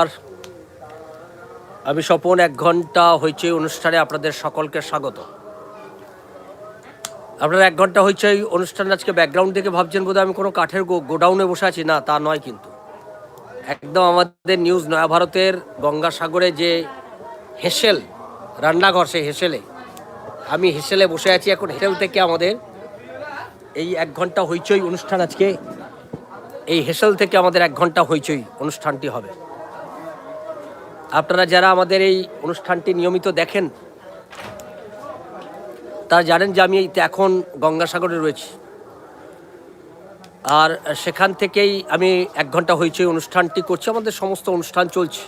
আর আমি স্বপন এক ঘণ্টা হইচই অনুষ্ঠানে আপনাদের সকলকে স্বাগত। আপনারা এক ঘণ্টা হইচই অনুষ্ঠান আজকে ব্যাকগ্রাউন্ড থেকে ভাবছেন বোধহয় আমি কোনো কাঠের গোডাউনে বসে আছি। না, তা নয় কিন্তু। একদম আমাদের নিউজ নয়া ভারতের গঙ্গাসাগরে যে হেসেল, রান্নাঘর সেই হেসেলে। আমি হেসেলে বসে আছি এখন হেসেল থেকে আমাদের এই এক ঘণ্টা হইচই অনুষ্ঠান আজকে। এই হেসেল থেকে আমাদের এক ঘণ্টা হইচই অনুষ্ঠানটি হবে। আপনারা যারা আমাদের এই অনুষ্ঠানটি নিয়মিত দেখেন, তারা জানেন যে আমি এখন গঙ্গাসাগরে রয়েছি। আর সেখান থেকেই আমি এক ঘণ্টা হইচই অনুষ্ঠানটি করছি, আমাদের সমস্ত অনুষ্ঠান চলছে।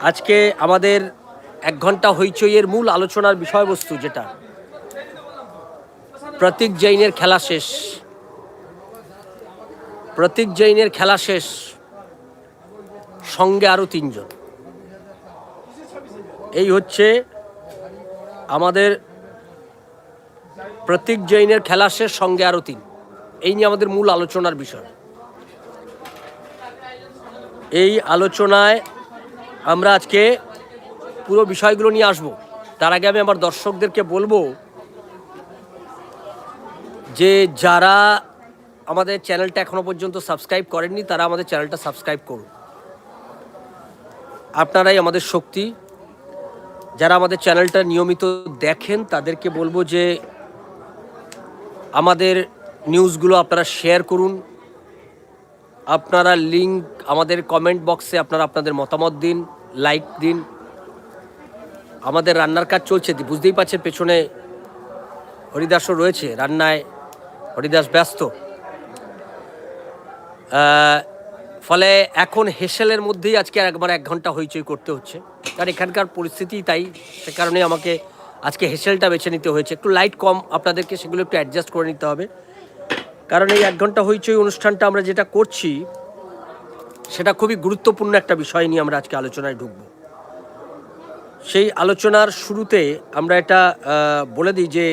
আজকে আমাদের এক ঘণ্টা হইচইয়ের মূল আলোচনার বিষয়বস্তু যেটা, প্রতীক জৈনের খেলা শেষ। প্রতীক জৈনের খেলা শেষ। সঙ্গে আরও তিনজন। এই হচ্ছে আমাদের প্রতীক জৈনের খেলা শেষ, সঙ্গে আরও তিন। এই নিয়ে আমাদের মূল আলোচনার বিষয়। এই আলোচনায় আমরা আজকে পুরো বিষয়গুলো নিয়ে আসব। তার আগে আমি আমার দর্শকদেরকে বলব যে যারা আমাদের চ্যানেলটা এখনও পর্যন্ত সাবস্ক্রাইব করেননি, তারা আমাদের চ্যানেলটা সাবস্ক্রাইব করুন। আপনারাই আমাদের শক্তি। যারা আমাদের চ্যানেলটা নিয়মিত দেখেন, তাদেরকে বলব যে আমাদের নিউজগুলো আপনারা শেয়ার করুন। আপনারা লিঙ্ক আমাদের কমেন্ট বক্সে আপনারা আপনাদের মতামত দিন, লাইক দিন। আমাদের রান্নার কাজ চলছে, বুঝতেই পারছেন পেছনে হরিদাসও রয়েছে রান্নায়। হরিদাস ব্যস্ত। ফলে এখন হেসেলের মধ্যেই আজকে একবার এক ঘণ্টা হইচই করতে হচ্ছে। কারণ এখানকার পরিস্থিতি তাই, সে কারণে আমাকে আজকে হেসেলটা বেছে নিতে হয়েছে। একটু লাইট কম আপনাদেরকে, সেগুলো একটু অ্যাডজাস্ট করে নিতে হবে। কারণ এই এক ঘণ্টা হইচই অনুষ্ঠানটা আমরা যেটা করছি, সেটা খুবই গুরুত্বপূর্ণ একটা বিষয় নিয়ে আমরা আজকে আলোচনায় ঢুকবো। সেই আলোচনার শুরুতে আমরা এটা বলে দিই যে,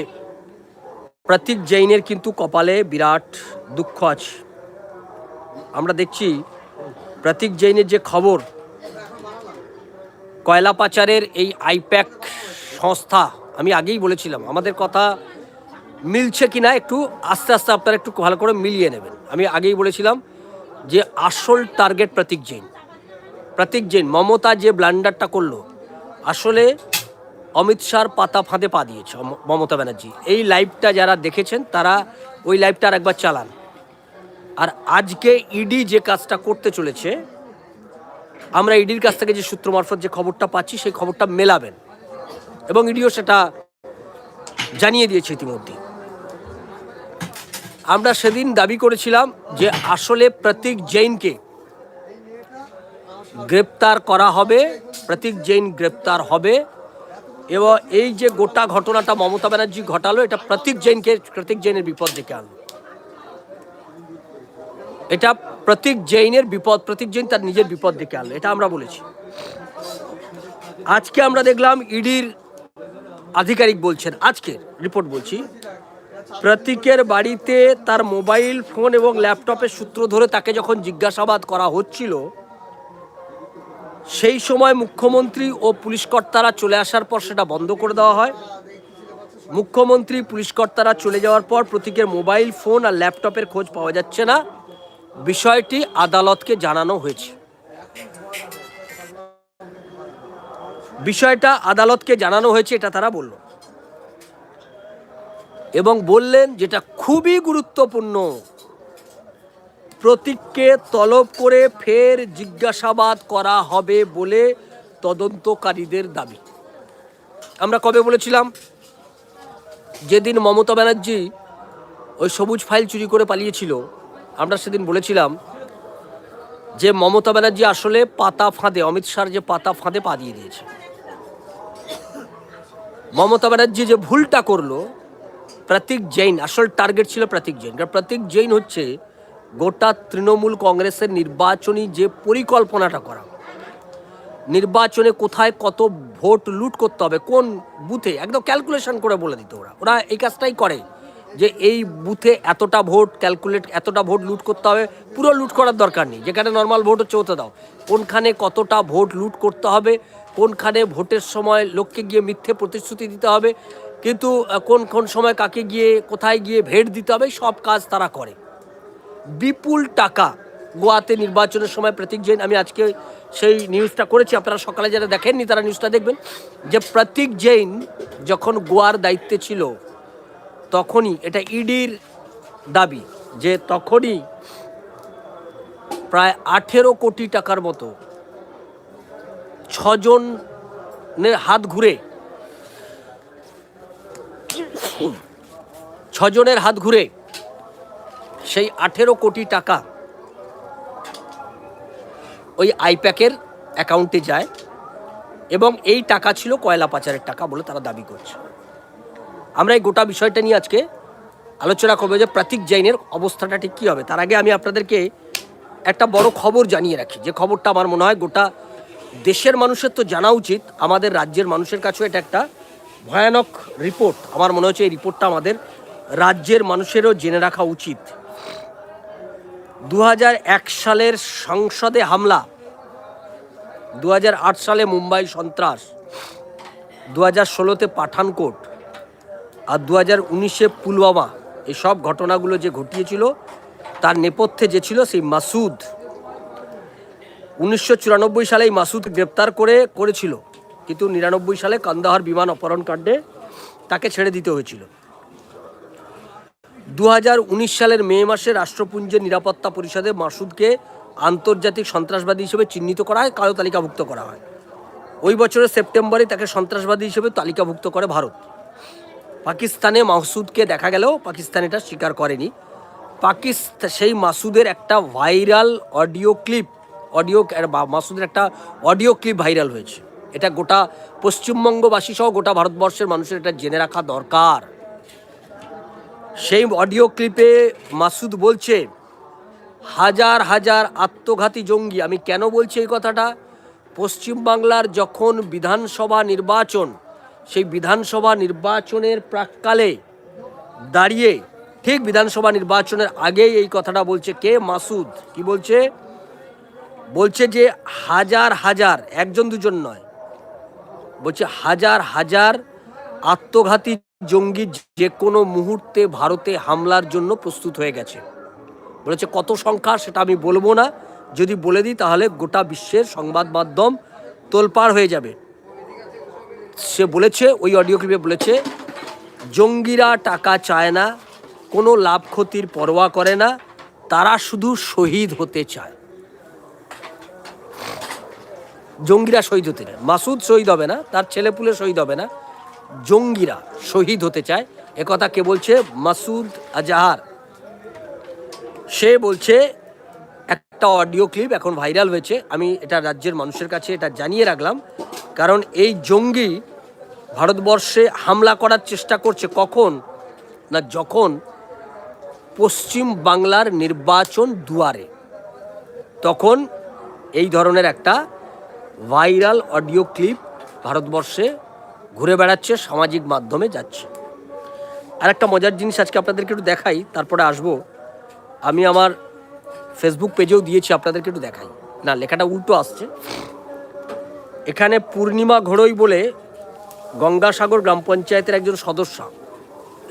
প্রতীক জৈনের কিন্তু কপালে বিরাট দুঃখ আছে। আমরা দেখছি প্রতীক জৈনের যে খবর, কয়লা পাচারের এই আইপ্যাক সংস্থা, আমি আগেই বলেছিলাম, আমাদের কথা মিলছে কি না একটু আস্তে আস্তে আপনারা একটু ভালো করে মিলিয়ে নেবেন। আমি আগেই বলেছিলাম যে আসল টার্গেট প্রতীক জৈন। প্রতীক জৈন, মমতা যে ব্লান্ডারটা করল, আসলে অমিত শাহর পাতা ফাঁদে পা দিয়েছে মমতা ব্যানার্জি। এই লাইভটা যারা দেখেছেন, তারা ওই লাইভটা আর একবার চালান। আর আজকে ইডি যে কাজটা করতে চলেছে, আমরা ইডির কাছ থেকে যে সূত্র মারফত যে খবরটা পাচ্ছি, সেই খবরটা মেলাবেন। এবং ইডিও সেটা জানিয়ে দিয়েছে ইতিমধ্যে। আমরা সেদিন দাবি করেছিলাম যে আসলে প্রতীক জৈনকে গ্রেপ্তার করা হবে, প্রতীক জৈন গ্রেপ্তার হবে। এবং এই যে গোটা ঘটনাটা মমতা ব্যানার্জি ঘটালো, এটা প্রতীক জৈনকে, প্রতীক জৈনের বিপদ ডেকে আনলো। এটা প্রতীক জৈনের বিপদ, প্রতীক জৈন তার নিজের বিপদ ডেকে আনলো, এটা আমরা বলেছি। আজকে আমরা দেখলাম ইডির আধিকারিক বলছেন, আজকের রিপোর্ট বলছি, প্রতীকের বাড়িতে তার মোবাইল ফোন এবং ল্যাপটপের সূত্র ধরে তাকে যখন জিজ্ঞাসাবাদ করা হচ্ছিল, সেই সময় মুখ্যমন্ত্রী ও পুলিশ কর্তারা চলে আসার পর সেটা বন্ধ করে দেওয়া হয়। মুখ্যমন্ত্রী, পুলিশ কর্তারা চলে যাওয়ার পর প্রতীকের মোবাইল ফোন আর ল্যাপটপের খোঁজ পাওয়া যাচ্ছে না। বিষয়টি আদালতকে জানানো হয়েছে। বিষয়টা আদালতকে জানানো হয়েছে, এটা তারা বলল। এবং বললেন যেটা খুবই গুরুত্বপূর্ণ, প্রতীককে তলব করে ফের জিজ্ঞাসাবাদ করা হবে বলে তদন্তকারীদের দাবি। আমরা কবে বলেছিলাম? যেদিন মমতা ব্যানার্জি ওই সবুজ ফাইল চুরি করে পালিয়েছিল আমরা সেদিন বলেছিলাম যে মমতা ব্যানার্জি আসলে পাতা ফাঁদে, অমিত শাহর যে পাতা ফাঁদে পা দিয়ে দিয়েছে। মমতা ব্যানার্জি যে ভুলটা করল, প্রতীক জৈন, আসল টার্গেট ছিল প্রতীক জৈন। কারণ প্রতীক জৈন হচ্ছে গোটা তৃণমূল কংগ্রেসের নির্বাচনী যে পরিকল্পনাটা করা। নির্বাচনে কোথায় কত ভোট লুট করতে হবে, কোন বুথে, একদম ক্যালকুলেশন করে বলে দিত ওরা। ওরা এই কাজটাই করে। যে এই বুথে এতটা ভোট ক্যালকুলেট এতটা ভোট লুট করতে হবে, পুরো লুট করার দরকার নেই। যেখানে নর্মাল ভোট হচ্ছে ওতে দাও। কোনখানে কতটা ভোট লুট করতে হবে, কোনখানে ভোটের সময় লোককে গিয়ে মিথ্যে প্রতিশ্রুতি দিতে হবে, কিন্তু কোন কোন সময় কাকে গিয়ে, কোথায় গিয়ে ভেট দিতে হবে, সব কাজ তারা করে। বিপুল টাকা গোয়াতে নির্বাচনের সময় প্রতীক জৈন, আমি আজকে সেই নিউজটা করেছি, আপনারা সকালে যারা দেখেননি তারা নিউজটা দেখবেন, যে প্রতীক জৈন যখন গোয়ার দায়িত্বে ছিল তখনই, এটা ইডির দাবি যে তখনই প্রায় আঠেরো কোটি টাকার মতো ছজনের হাত ঘুরে, ছজনের হাত ঘুরে সেই আঠেরো কোটি টাকা ওই আইপ্যাকের অ্যাকাউন্টে যায় এবং এই টাকা ছিল কয়লা পাচারের টাকা বলে তারা দাবি করছে। আমরা এই গোটা বিষয়টা নিয়ে আজকে আলোচনা করব যে প্রতীক জৈনের অবস্থাটা ঠিক কী হবে। তার আগে আমি আপনাদেরকে একটা বড় খবর জানিয়ে রাখি। যে খবরটা আমার মনে হয় গোটা দেশের মানুষের তো জানা উচিত, আমাদের রাজ্যের মানুষের কাছেও এটা একটা ভয়ানক রিপোর্ট। আমার মনে হচ্ছে এই রিপোর্টটা আমাদের রাজ্যের মানুষেরও জেনে রাখা উচিত। দু হাজার এক সালের সংসদে হামলা দু হাজার আট সালে মুম্বাই সন্ত্রাস দু হাজার ষোলোতে পাঠানকোট আর দু হাজার উনিশে পুলওয়ামা, এসব ঘটনাগুলো যে ঘটিয়েছিল, তার নেপথ্যে যে ছিল সেই মাসুদ। উনিশশো চুরানব্বই সালে এই মাসুদ গ্রেপ্তার করে, করেছিল। কিন্তু নিরানব্বই সালে কান্দাহার বিমান অপহরণ কাণ্ডে তাকে ছেড়ে দিতে হয়েছিল। দু হাজার উনিশ সালের মে মাসে রাষ্ট্রপুঞ্জের নিরাপত্তা পরিষদে মাসুদকে আন্তর্জাতিক সন্ত্রাসবাদী হিসেবে চিহ্নিত করা হয় কালো তালিকাভুক্ত করা হয়। ওই বছরের সেপ্টেম্বরে তাকে সন্ত্রাসবাদী হিসেবে তালিকাভুক্ত করে ভারত। পাকিস্তানে মাসুদকে দেখা গেলেও পাকিস্তান এটা স্বীকার করেনি। পাকিস্তান সেই মাসুদের একটা ভাইরাল অডিও ক্লিপ, অডিও মাসুদের একটা অডিও ক্লিপ ভাইরাল হয়েছে। এটা গোটা পশ্চিমবঙ্গবাসী সহ গোটা ভারতবর্ষের মানুষের এটা জেনে রাখা দরকার। সেই অডিও ক্লিপে মাসুদ বলছে, হাজার হাজার আত্মঘাতী জঙ্গি। আমি কেন বলছি এই কথাটা? পশ্চিমবাংলার যখন বিধানসভা নির্বাচন সেই বিধানসভা নির্বাচনের প্রাককালে দাঁড়িয়ে, ঠিক বিধানসভা নির্বাচনের আগেই এই কথাটা বলছে কে? মাসুদ। কি বলছে? বলছে যে হাজার হাজার, একজন দুজন নয়, বলছে হাজার হাজার আত্মঘাতী জঙ্গি যে কোনো মুহূর্তে ভারতে হামলার জন্য প্রস্তুত হয়ে গেছে। বলেছে কত সংখ্যা সেটা আমি বলব না। যদি বলে দিই তাহলে গোটা বিশ্বের সংবাদ মাধ্যম তোলপাড় হয়ে যাবে। সে বলেছে, ওই অডিও ক্লিপে বলেছে, জঙ্গিরা টাকা চায় না, কোনো লাভ ক্ষতির পরোয়া করে না, তারা শুধু শহীদ হতে চায়। জঙ্গিরা শহীদ হতে চায়। মাসুদ শহীদ হবে না, তার ছেলেপুলে শহীদ হবে না, জঙ্গিরা শহীদ হতে চায়। একথা কে বলছে? মাসুদ আজাহার। সে বলছে, একটা অডিও ক্লিপ এখন ভাইরাল হয়েছে, আমি এটা রাজ্যের মানুষের কাছে এটা জানিয়ে রাখলাম কারণ এই জঙ্গি ভারতবর্ষে হামলা করার চেষ্টা করছে কখন? না যখন পশ্চিম বাংলার নির্বাচন দুয়ারে। তখন এই ধরনের একটা ভাইরাল অডিও ক্লিপ ভারতবর্ষে ঘুরে বেড়াচ্ছে, সামাজিক মাধ্যমে যাচ্ছে। আর একটা মজার জিনিস আজকে আপনাদেরকে একটু দেখাই, তারপরে আসব। আমি আমার ফেসবুক পেজেও দিয়েছি, আপনাদেরকে একটু দেখাই। না, লেখাটা উল্টো আসছে। এখানে পূর্ণিমা ঘোড়ই বলে গঙ্গাসাগর গ্রাম পঞ্চায়েতের একজন সদস্য।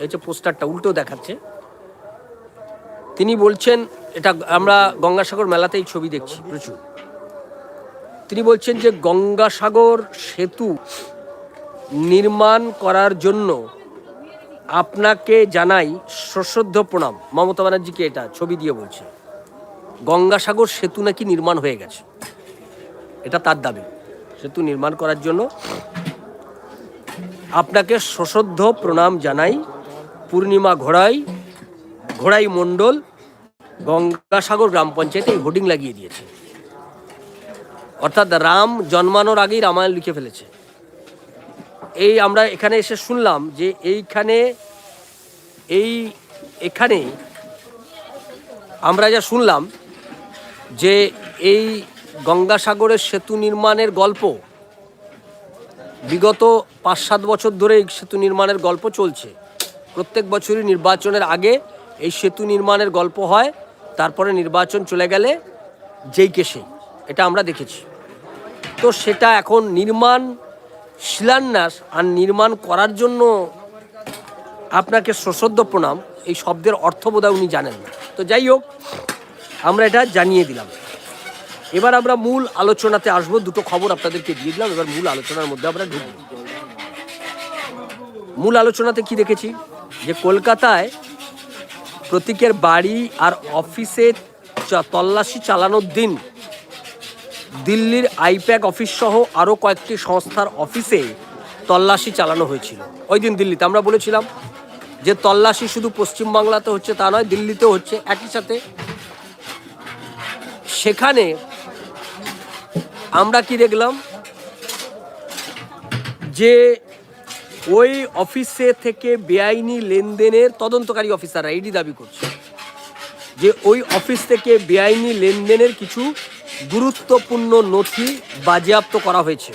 এই যে পোস্টারটা উল্টো দেখাচ্ছে। তিনি বলছেন, এটা আমরা গঙ্গাসাগর মেলাতেই ছবি দেখছি, প্রচুর। তিনি বলছেন যে গঙ্গাসাগর সেতু নির্মাণ করার জন্য আপনাকে জানাই সশ্রদ্ধ প্রণাম। মমতা ব্যানার্জিকে এটা ছবি দিয়ে বলছে। গঙ্গাসাগর সেতু নাকি নির্মাণ হয়ে গেছে। এটা তার দাবি। সেতু নির্মাণ করার জন্য আপনাকে সশ্রদ্ধ প্রণাম জানাই। পূর্ণিমা ঘোড়াই ঘোড়াই মণ্ডল, গঙ্গাসাগর গ্রাম পঞ্চায়েতে এই হোর্ডিং লাগিয়ে দিয়েছে। অর্থাৎ রাম জন্মানোর আগেই রামায়ণ লিখে ফেলেছে। এই আমরা এখানে এসে শুনলাম যে এইখানে, এই এখানে আমরা যা শুনলাম যে এই গঙ্গাসাগরের সেতু নির্মাণের গল্প। বিগত পাঁচ সাত বছর ধরে এই সেতু নির্মাণের গল্প চলছে। প্রত্যেক বছরই নির্বাচনের আগে এই সেতু নির্মাণের গল্প হয়, তারপরে নির্বাচন চলে গেলে যেই কে সেই এটা আমরা দেখেছি। তো সেটা এখন নির্মাণ, শিলান্যাস আর নির্মাণ করার জন্য আপনাকে সশ্রদ্ধ প্রণাম, এই শব্দের অর্থ বোধহয় উনি জানেন তো যাই হোক, আমরা এটা জানিয়ে দিলাম। এবার আমরা মূল আলোচনাতে আসব। দুটো খবর আপনাদেরকে দিয়ে দিলাম। এবার মূল আলোচনার মধ্যে আমরা ঢুকবো। মূল আলোচনাতে কি দেখেছি? যে কলকাতায় প্রতীকের বাড়ি আর অফিসে তল্লাশি চালানোর দিন দিল্লির আইপ্যাক অফিস সহ আরও কয়েকটি সংস্থার অফিসে তল্লাশি চালানো হয়েছিল। ওই দিন দিল্লিতে আমরা বলেছিলাম যে তল্লাশি শুধু পশ্চিমবাংলাতে হচ্ছে তা নয়, দিল্লিতেও হচ্ছে। একই সাথে সেখানে আমরা কি দেখলাম? যে ওই অফিসে থেকে বেআইনি লেনদেনের তদন্তকারী অফিসাররা ইডি দাবি করছে। যে ওই অফিস থেকে বেআইনি লেনদেনের কিছু গুরুত্বপূর্ণ নথি বাজেয়াপ্ত করা হয়েছে।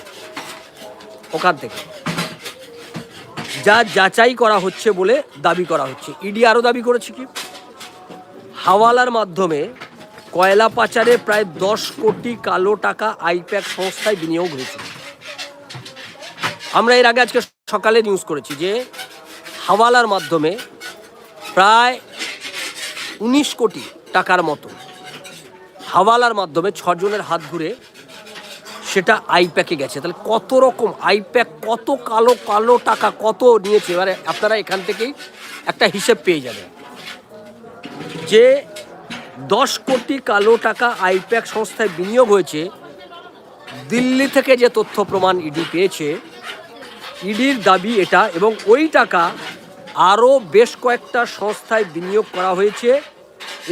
ওখান থেকে। যা যাচাই করা হচ্ছে বলে দাবি করা হচ্ছে। ইডি আরও দাবি করেছে কি? হাওয়ালার মাধ্যমে কয়লা পাচারে প্রায় দশ কোটি কালো টাকা আইপ্যাক সংস্থায় বিনিয়োগ হয়েছে। আমরা এর আগে আজকে সকালে নিউজ করেছি যে হাওয়ালার মাধ্যমে প্রায় উনিশ কোটি টাকার মতো হাওয়ালার মাধ্যমে ছজনের হাত ঘুরে সেটা আইপ্যাকে গেছে। তাহলে কত রকম আইপ্যাক, কত কালো কালো টাকা, কত নিয়েছে? এবারে আপনারা এখান থেকেই একটা হিসেব পেয়ে যাবেন। যে দশ কোটি কালো টাকা আইপ্যাক সংস্থায় বিনিয়োগ হয়েছে। দিল্লি থেকে যে তথ্য প্রমাণ ইডি পেয়েছে, ইডির দাবি এটা এবং ওই টাকা আরও বেশ কয়েকটা সংস্থায় বিনিয়োগ করা হয়েছে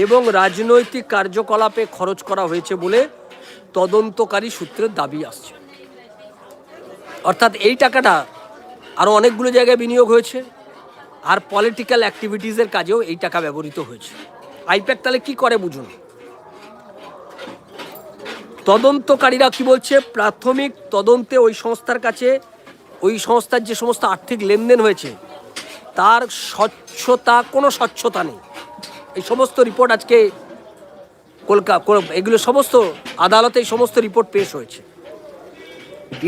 এবং রাজনৈতিক কার্যকলাপে খরচ করা হয়েছে বলে তদন্তকারী সূত্রের দাবি আসছে। অর্থাৎ এই টাকাটা আরও অনেকগুলো জায়গায় বিনিয়োগ হয়েছে আর পলিটিক্যাল অ্যাক্টিভিটিসের কাজেও এই টাকা ব্যবহৃত হয়েছে। আইপ্যাক তাহলে কি করে বুঝুন? তদন্তকারীরা কি বলছে? প্রাথমিক তদন্তে ওই সংস্থার কাছে, ওই সংস্থার যে সমস্ত আর্থিক লেনদেন হয়েছে, তার স্বচ্ছতা, কোনো স্বচ্ছতা নেই। এই সমস্ত রিপোর্ট আজকে কলকাতা এগুলো সমস্ত আদালতে এই সমস্ত রিপোর্ট পেশ হয়েছে।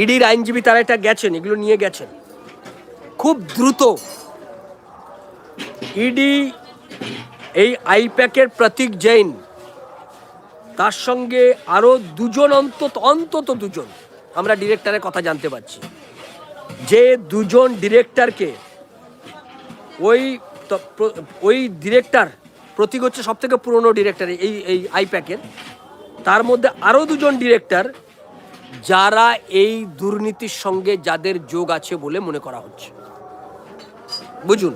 ইডির আইনজীবী তারা এটা গেছেন, এগুলো নিয়ে গেছেন। খুব দ্রুত ইডি এই আইপ্যাকের প্রতীক জৈন। তার সঙ্গে আরও দুজন অন্তত অন্তত দুজন, আমরা ডিরেক্টরের কথা জানতে পারছি। যে দুজন ডিরেক্টরকে ওই ওই ডিরেক্টর, প্রতীক হচ্ছে সব থেকে পুরনো ডিরেক্টর এই এই আইপ্যাকের। তার মধ্যে আরও দুজন ডিরেক্টর যারা এই দুর্নীতির সঙ্গে যাদের যোগ আছে বলে মনে করা হচ্ছে। বুঝুন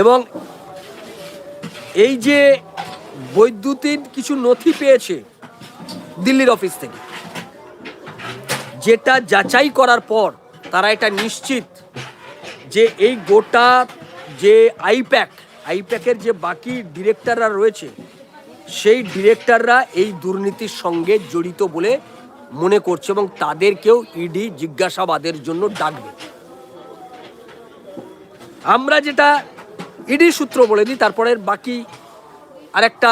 এবং এই যে বৈদ্যুতিন কিছু নথি পেয়েছে দিল্লির অফিস থেকে, যেটা যাচাই করার পর তারা এটা নিশ্চিত যে এই গোটা যে আইপ্যাক, আইপ্যাকের যে বাকি ডিরেক্টররা রয়েছে, সেই ডিরেক্টররা এই দুর্নীতির সঙ্গে জড়িত বলে মনে করছে এবং তাদেরকেও ইডি জিজ্ঞাসাবাদের জন্য ডাকবে। আমরা যেটা ইডি সূত্র বলে দিই তারপরের বাকি আরেকটা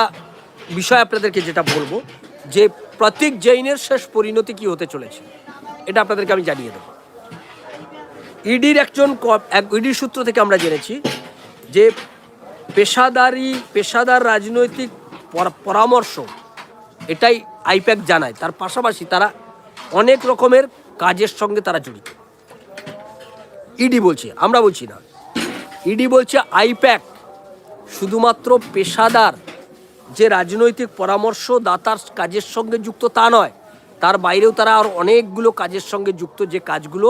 বিষয় আপনাদেরকে যেটা বলব, যে প্রতীক জৈনের শেষ পরিণতি কি হতে চলেছে, এটা আপনাদেরকে আমি জানিয়ে দেবো। ইডির একজন ইডির সূত্র থেকে আমরা জেনেছি যে পেশাদারি, পেশাদার রাজনৈতিক পরামর্শ এটাই আইপ্যাক জানায়। তার পাশাপাশি তারা অনেক রকমের কাজের সঙ্গে তারা জড়িত। ইডি বলছে, আমরা বলছি না। ইডি বলছে আইপ্যাক, শুধুমাত্র পেশাদার, যে রাজনৈতিক পরামর্শদাতার কাজের সঙ্গে যুক্ত তা নয়, তার বাইরেও তারা আর অনেকগুলো কাজের সঙ্গে যুক্ত যে কাজগুলো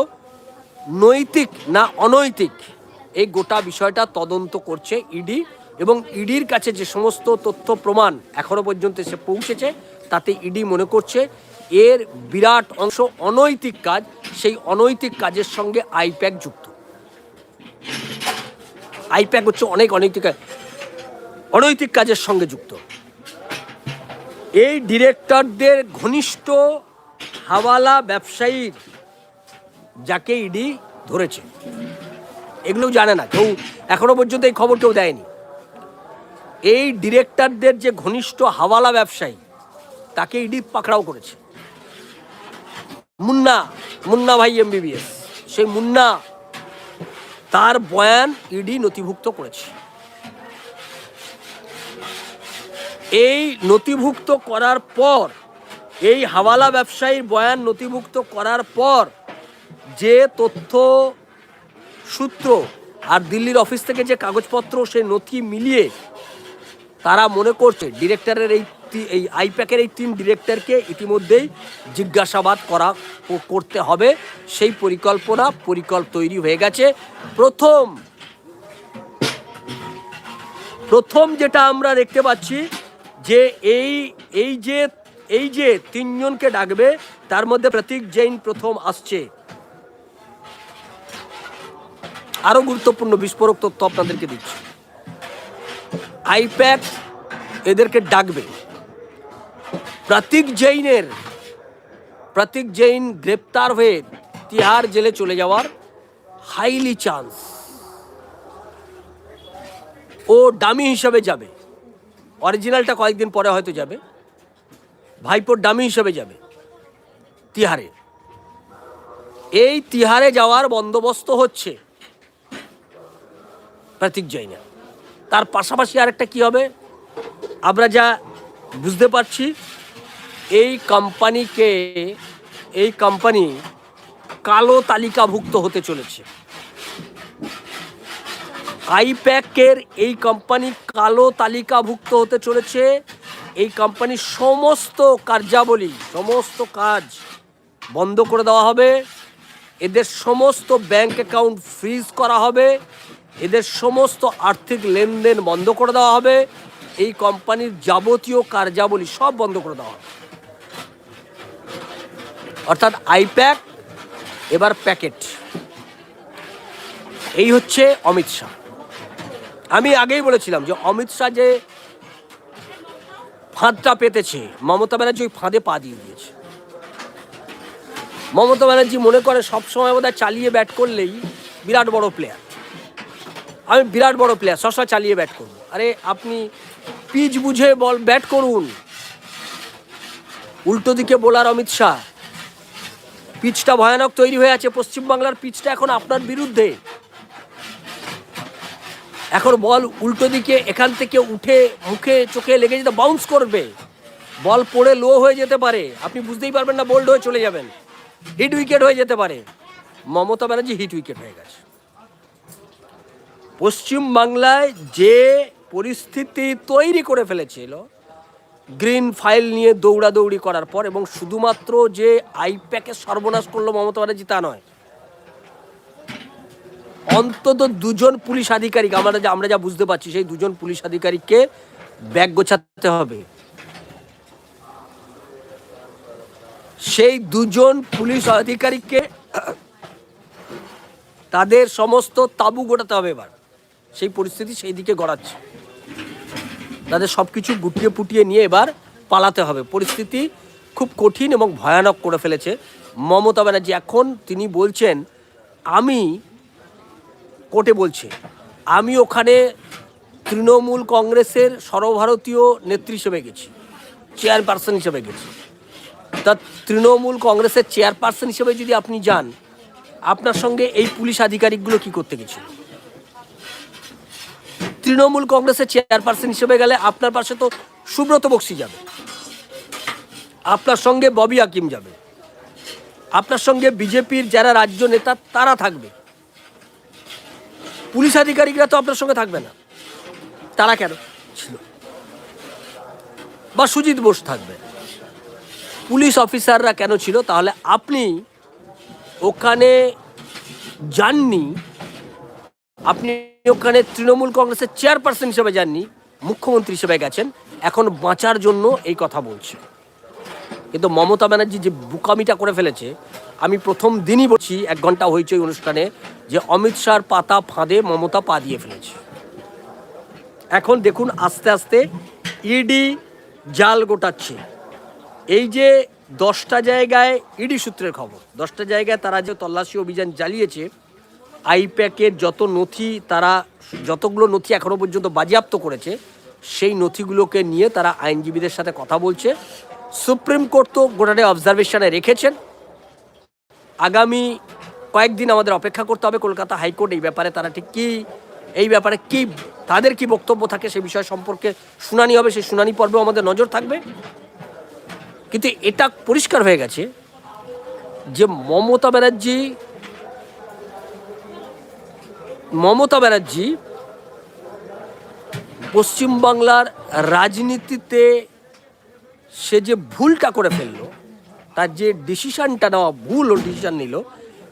নৈতিক না অনৈতিক, এই গোটা বিষয়টা তদন্ত করছে ইডি এবং ইডির কাছে যে সমস্ত তথ্য প্রমাণ এখনও পর্যন্ত এসে পৌঁছেছে, তাতে ইডি মনে করছে এর বিরাট অংশ অনৈতিক কাজ, সেই অনৈতিক কাজের সঙ্গে আইপ্যাক যুক্ত। আইপ্যাক হচ্ছে অনেক অনৈতিক অনৈতিক কাজের সঙ্গে যুক্ত। এই ডিরেক্টরদের ঘনিষ্ঠ হাওয়ালা ব্যবসায়ীর যাকে ইডি ধরেছে, এগুলো জানে না, কেউ এখনও পর্যন্ত এই খবর কেউ দেয়নি। এই ডিরেক্টরদের যে ঘনিষ্ঠ হাওয়ালা ব্যবসায়ী, তাকে ইডি পাকড়াও করেছে। মুন্না মুন্না ভাই এমবিবিএস সেই মুন্না তার বয়ান ইডি নথিভুক্ত করেছে। এই নথিভুক্ত করার পর, এই হাওয়ালা ব্যবসায়ীর বয়ান নথিভুক্ত করার পর, যে তথ্য সূত্র আর দিল্লির অফিস থেকে যে কাগজপত্র সে নথি মিলিয়ে তারা মনে করছে ডিরেক্টরের এই এই আইপ্যাকের এই তিন ডিরেক্টরকে ইতিমধ্যেই জিজ্ঞাসাবাদ করা করতে হবে। সেই পরিকল্পনা পরিকল্প তৈরি হয়ে গেছে। প্রথম প্রথম যেটা আমরা দেখতে পাচ্ছি যে এই এই যে এই যে তিনজনকে ডাকবে, তার মধ্যে প্রতীক জৈন প্রথম আসছে। আরও গুরুত্বপূর্ণ বিস্ফোরক তথ্য আপনাদেরকে দিচ্ছি। আইপ্যাক এদেরকে ডাকবে। প্রতীক জৈনের, প্রতীক জৈন গ্রেপ্তার হয়ে তিহার জেলে চলে যাওয়ার হাইলি চান্স ও ডামি হিসাবে যাবে। অরিজিনালটা কয়েকদিন পরে হয়তো যাবে। ভাইপোর ডামি হিসাবে যাবে তিহারে। এই তিহারে যাওয়ার বন্দোবস্ত হচ্ছে প্রতীক জৈনের। তার পাশাপাশি আরেকটা কি হবে? আমরা যা বুঝতে পারছি এই কোম্পানিকে এই কোম্পানি কালো তালিকাভুক্ত হতে চলেছে। আইপ্যাকের এই কোম্পানি কালো তালিকাভুক্ত হতে চলেছে। এই কোম্পানির সমস্ত কার্যাবলী, সমস্ত কাজ বন্ধ করে দেওয়া হবে। এদের সমস্ত ব্যাংক অ্যাকাউন্ট ফ্রিজ করা হবে। এদের সমস্ত আর্থিক লেনদেন বন্ধ করে দেওয়া হবে। এই কোম্পানির যাবতীয় কার্যাবলী সব বন্ধ করে দেওয়া হবে। অর্থাৎ আইপ্যাক এবার প্যাকেট। এই হচ্ছে অমিত শাহ। আমি আগেই বলেছিলাম যে অমিত শাহ যে ফাঁদটা পেতেছে, মমতা ব্যানার্জি ওই ফাঁদে পা দিয়ে দিয়েছে। মমতা ব্যানার্জি মনে করে সবসময় বোধহয় চালিয়ে ব্যাট করলেই বিরাট বড় প্লেয়ার আমি বিরাট বড় প্লেয়ার সবসময় চালিয়ে ব্যাট করব। আরে আপনি পিচ বুঝে বল, ব্যাট করুন। উল্টো দিকে বোলার অমিত শাহ। পিচটা ভয়ানক তৈরি হয়ে আছে পশ্চিমবাংলার পিচটা এখন আপনার বিরুদ্ধে। এখন বল উল্টো দিকে এখান থেকে উঠে, মুখে, চোখে লেগে যেতে বাউন্স করবে। বল পড়ে লো হয়ে যেতে পারে। আপনি বুঝতেই পারবেন না বোল্ড হয়ে চলে যাবেন। হিট উইকেট হয়ে যেতে পারে। মমতা ব্যানার্জি হিট উইকেট হয়ে গেছে। পশ্চিম বাংলায় যে পরিস্থিতি তৈরি করে ফেলেছিল গ্রিন ফাইল নিয়ে দৌড়াদৌড়ি করার পর এবং শুধুমাত্র যে আইপ্যাকে সর্বনাশ করল মমতা ব্যানার্জি তা নয়, অন্তত দুজন পুলিশ আধিকারিক, আমরা যা আমরা যা বুঝতে পারছি, সেই দুজন পুলিশ আধিকারিককে ব্যাগ গোছাতে হবে। সেই দুজন পুলিশ আধিকারিককে তাদের সমস্ত তাবু গোটাতে হবে এবার। সেই পরিস্থিতি সেই দিকে গড়াচ্ছে। তাদের সব কিছু গুটিয়ে পুটিয়ে নিয়ে এবার পালাতে হবে। পরিস্থিতি খুব কঠিন এবং ভয়ানক করে ফেলেছে মমতা ব্যানার্জি। এখন তিনি বলছেন, আমি কোর্টে বলছে, আমি ওখানে তৃণমূল কংগ্রেসের সর্বভারতীয় নেত্রী হিসেবে গেছি, চেয়ারপারসন হিসেবে গেছি। তা তৃণমূল কংগ্রেসের চেয়ারপারসন হিসেবে যদি আপনি যান, আপনার সঙ্গে এই পুলিশ আধিকারিকগুলো কি করতে গেছিল? তৃণমূল কংগ্রেসের চেয়ারপারসন হিসেবে গেলে আপনার পাশে তো সুব্রত বক্সি যাবে। আপনার সঙ্গে ববি হাকিম যাবে। আপনার সঙ্গে বিজেপির যারা রাজ্য নেতা, তারা থাকবে। পুলিশ আধিকারিকরা তো আপনার সঙ্গে থাকবে না। তারা কেন ছিল? বা সুজিত বোস থাকবে। পুলিশ অফিসাররা কেন ছিল? তাহলে আপনি ওখানে যাননি। আপনি ওখানে তৃণমূল কংগ্রেসের চেয়ারপারসন হিসেবে যাননি, মুখ্যমন্ত্রী হিসেবে গেছেন। এখন বাঁচার জন্য এই কথা বলছে। কিন্তু মমতা ব্যানার্জি যে বুকামিটা করে ফেলেছে, আমি প্রথম দিনই বলছি, এক ঘণ্টা হয়েছে ওই অনুষ্ঠানে, যে অমিত শাহর পাতা ফাঁদে মমতা পা দিয়ে ফেলেছে। এখন দেখুন, আস্তে আস্তে ইডি জাল গোটাচ্ছে। এই যে দশটা জায়গায়, ইডি সূত্রের খবর, দশটা জায়গায় তারা যে তল্লাশি অভিযান চালিয়েছে আইপ্যাকের যত নথি তারা, যতগুলো নথি এখনও পর্যন্ত বাজেয়াপ্ত করেছে, সেই নথিগুলোকে নিয়ে তারা আইনজীবীদের সাথে কথা বলছে। সুপ্রিম কোর্ট তো গোটাটা অবজারভেশনে রেখেছেন। আগামী কয়েকদিন আমাদের অপেক্ষা করতে হবে কলকাতা হাইকোর্ট এই ব্যাপারে, তারা ঠিক কী, এই ব্যাপারে কি, তাদের কি বক্তব্য থাকে সে বিষয় সম্পর্কে শুনানি হবে, সেই শুনানি পর্বেও আমাদের নজর থাকবে। কিন্তু এটা পরিষ্কার হয়ে গেছে যে মমতা ব্যানার্জি মমতা ব্যানার্জি পশ্চিমবাংলার রাজনীতিতে সে যে ভুলটা করে ফেলল, তার যে ডিসিশানটা নেওয়া, ভুল ও ডিসিশন নিল,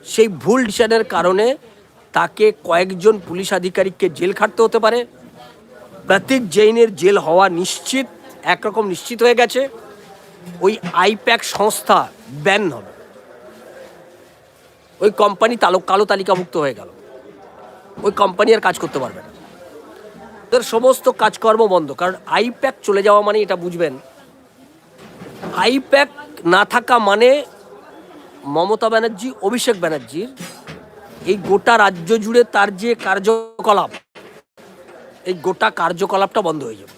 সেই ভুল ডিসিশনের কারণে তাকে কয়েকজন পুলিশ আধিকারিককে জেল খাটতে হতে পারে। প্রতীক জৈনের জেল হওয়া নিশ্চিত, একরকম নিশ্চিত হয়ে গেছে। ওই আইপ্যাক সংস্থা ব্যান হবে। ওই কোম্পানি তালো কালো তালিকাভুক্ত হয়ে গেল। ওই কোম্পানি আর কাজ করতে পারবে না। ওদের সমস্ত কাজকর্ম বন্ধ, কারণ আইপ্যাক চলে যাওয়া মানে এটা বুঝবেন। আইপ্যাক না থাকা মানে মমতা ব্যানার্জি, অভিষেক ব্যানার্জির এই গোটা রাজ্য জুড়ে তার যে কার্যকলাপ, এই গোটা কার্যকলাপটা বন্ধ হয়ে যাবে।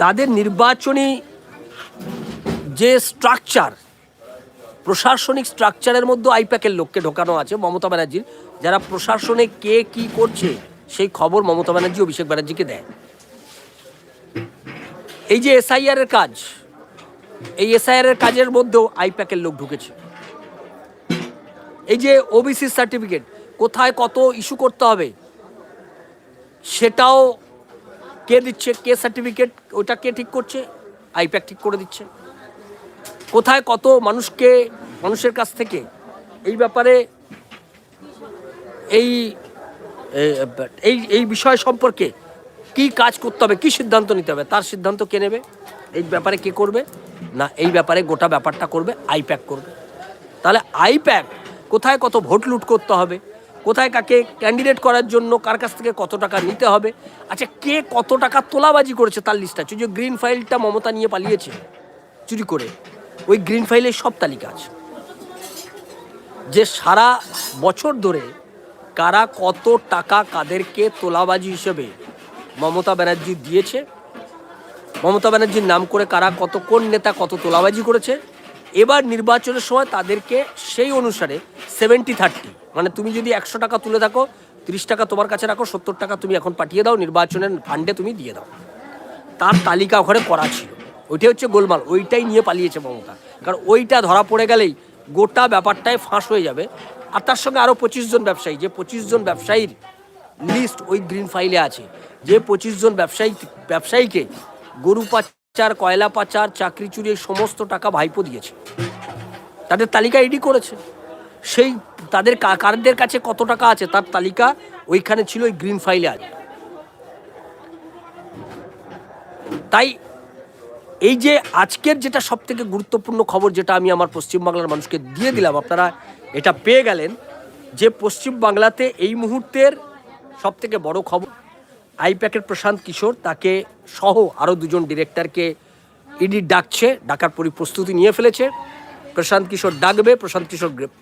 তাদের নির্বাচনী যে স্ট্রাকচার প্রশাসনিক স্ট্রাকচারের মধ্যে আইপ্যাকের লোককে ঢোকানো আছে। মমতা ব্যানার্জির। যারা প্রশাসনে কে কি করছে, সেই খবর মমতা ব্যানার্জি, অভিষেক ব্যানার্জিকে দেয়। এই যে এসআইআর এর কাজ, এই এসআইআর এর কাজের মধ্যেও আইপ্যাকের লোক ঢুকেছে। এই যে ওবিসি সার্টিফিকেট কোথায় কত ইস্যু করতে হবে, সেটাও কে দিচ্ছে, কে সার্টিফিকেট ওটা কে ঠিক করছে আইপ্যাক ঠিক করে দিচ্ছে। কোথায় কত মানুষকে, মানুষের কাছ থেকে? এই ব্যাপারে এই এই এই বিষয় সম্পর্কে কি কাজ করতে হবে, কি সিদ্ধান্ত নিতে হবে, তার সিদ্ধান্ত কে নেবে? এই ব্যাপারে কে করবে? না, এই ব্যাপারে গোটা ব্যাপারটা করবে, আইপ্যাক করবে। তাহলে আইপ্যাক কোথায় কত ভোট লুট করতে হবে? কোথায় কাকে ক্যান্ডিডেট করার জন্য কার কাছ থেকে কত টাকা নিতে হবে? আচ্ছা কে কত টাকা তোলাবাজি করেছে তার লিস্ট আছে গ্রিন ফাইলটা মমতা নিয়ে পালিয়েছে, চুরি করে। ওই গ্রিন ফাইলের সব তালিকা আছে। যে সারা বছর ধরে কারা কত টাকা কাদেরকে তোলাবাজি হিসেবে মমতা ব্যানার্জি দিয়েছে, মমতা ব্যানার্জির নাম করে কারা কত, কোন নেতা কত তোলাবাজি করেছে, এবার নির্বাচনের সময় তাদেরকে সেই অনুসারে সেভেন্টি থার্টি মানে তুমি যদি একশো টাকা তুলে থাকো, তিরিশ টাকা তোমার কাছে রাখো, সত্তর টাকা তুমি এখন পাঠিয়ে দাও, নির্বাচনের ফান্ডে তুমি দিয়ে দাও। তার তালিকা ওখানে করা ছিল। ওইটাই হচ্ছে গোলমাল, ওইটাই নিয়ে পালিয়েছে মমতা। কারণ ওইটা ধরা পড়ে গেলেই গোটা ব্যাপারটাই ফাঁস হয়ে যাবে। আর তার সঙ্গে আরও পঁচিশ জন ব্যবসায়ী, যে পঁচিশ জন ব্যবসায়ীর লিস্ট ওই গ্রিন ফাইলে আছে। যে পঁচিশ জন ব্যবসায়ী, ব্যবসায়ীকে গরু পাচার, কয়লা পাচার, চাকরি চুরি সমস্ত টাকা ভাইপো দিয়েছে। তাদের তালিকা ইডি করেছে। সেই তাদের কারদের কাছে কত টাকা আছে তার তালিকা ওইখানে ছিল ওই গ্রিন ফাইলে আছে। তাই এই যে আজকের যেটা সব থেকে গুরুত্বপূর্ণ খবর যেটা আমি আমার পশ্চিমবাংলার মানুষকে দিয়ে দিলাম, আপনারা এটা পেয়ে গেলেন যে পশ্চিমবাংলাতে এই মুহূর্তের সব থেকে বড় খবর আইপ্যাকের প্রশান্ত কিশোর, তাকে সহ আরও দুজন ডিরেক্টরকে ইডি ডাকছে, ডাকার পরি প্রস্তুতি নিয়ে ফেলেছে। প্রশান্ত কিশোর ডাকবে, প্রশান্ত কিশোর গ্রেপ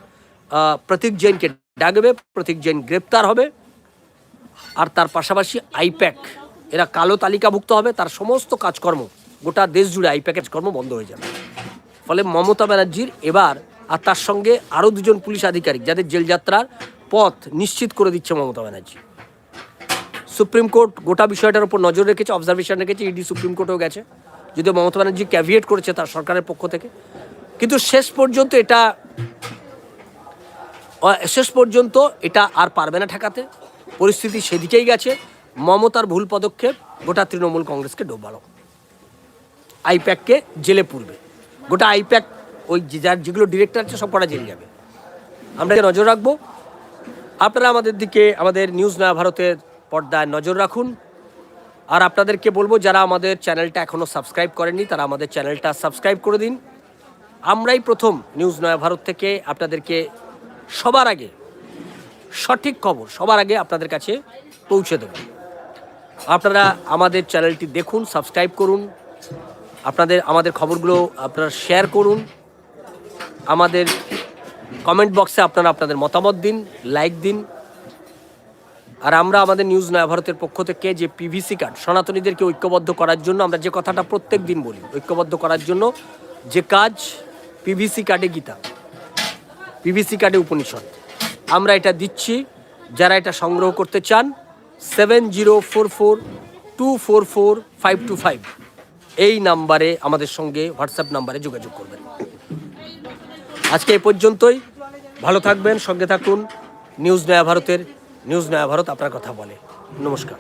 প্রতীক জৈনকে ডাকবে, প্রতীক জৈন গ্রেপ্তার হবে। আর তার পাশাপাশি আইপ্যাক, এরা কালো তালিকাভুক্ত হবে, তার সমস্ত কাজকর্ম গোটা দেশ জুড়ে আইপ্যাকের কর্ম বন্ধ হয়ে যাবে। ফলে মমতা ব্যানার্জির এবার আর তার সঙ্গে আরও দুজন পুলিশ আধিকারিক যাদের জেল যাত্রার পথ নিশ্চিত করে দিচ্ছে মমতা ব্যানার্জি। সুপ্রিম কোর্ট গোটা বিষয়টার উপর নজর রেখেছে অবজারভেশন রেখেছে ইডি সুপ্রিম কোর্টেও গেছে। যদিও মমতা ব্যানার্জি ক্যাভিয়েট করেছে তার সরকারের পক্ষ থেকে। কিন্তু শেষ পর্যন্ত এটা শেষ পর্যন্ত এটা আর পারবে না ঠেকাতে। পরিস্থিতি সেদিকেই গেছে। মমতার ভুল পদক্ষেপ গোটা তৃণমূল কংগ্রেসকে ডোবালো আইপ্যাককে জেলে পুরবে। গোটা আইপ্যাক, ওই যার যেগুলো ডিরেক্টর আছে, সব কটা জেলে যাবে। আমরা নজর রাখব। আপনারা আমাদের দিকে, আমাদের নিউজ নয়া ভারতের পর্দায় নজর রাখুন। আর আপনাদেরকে বলব, যারা আমাদের চ্যানেলটা এখনও সাবস্ক্রাইব করেননি, তারা আমাদের চ্যানেলটা সাবস্ক্রাইব করে দিন। আমরাই প্রথম নিউজ নয়া ভারত থেকে আপনাদেরকে সবার আগে, সঠিক খবর সবার আগে আপনাদের কাছে পৌঁছে দেব। আপনারা আমাদের চ্যানেলটি দেখুন, সাবস্ক্রাইব করুন। আপনাদের, আমাদের খবরগুলো আপনারা শেয়ার করুন। আমাদের কমেন্ট বক্সে আপনারা আপনাদের মতামত দিন লাইক দিন। আর আমরা আমাদের নিউজ নয়া ভারতের পক্ষ থেকে যে পিভিসি কার্ড সনাতনীদেরকে ঐক্যবদ্ধ করার জন্য আমরা যে কথাটা প্রত্যেক দিন বলি, ঐক্যবদ্ধ করার জন্য যে কাজ পিভিসি কার্ডে গীতা পিভিসি কার্ডে উপনিষদ। আমরা এটা দিচ্ছি, যারা এটা সংগ্রহ করতে চান seven zero four four two four four five two five এই নাম্বারে, আমাদের সঙ্গে হোয়াটসঅ্যাপ নাম্বারে যোগাযোগ করবেন। আজকে এ পর্যন্তই। ভালো থাকবেন, সঙ্গে থাকুন। নিউজ নয়া ভারতের, নিউজ নয়া ভারত আপনার কথা বলে। নমস্কার।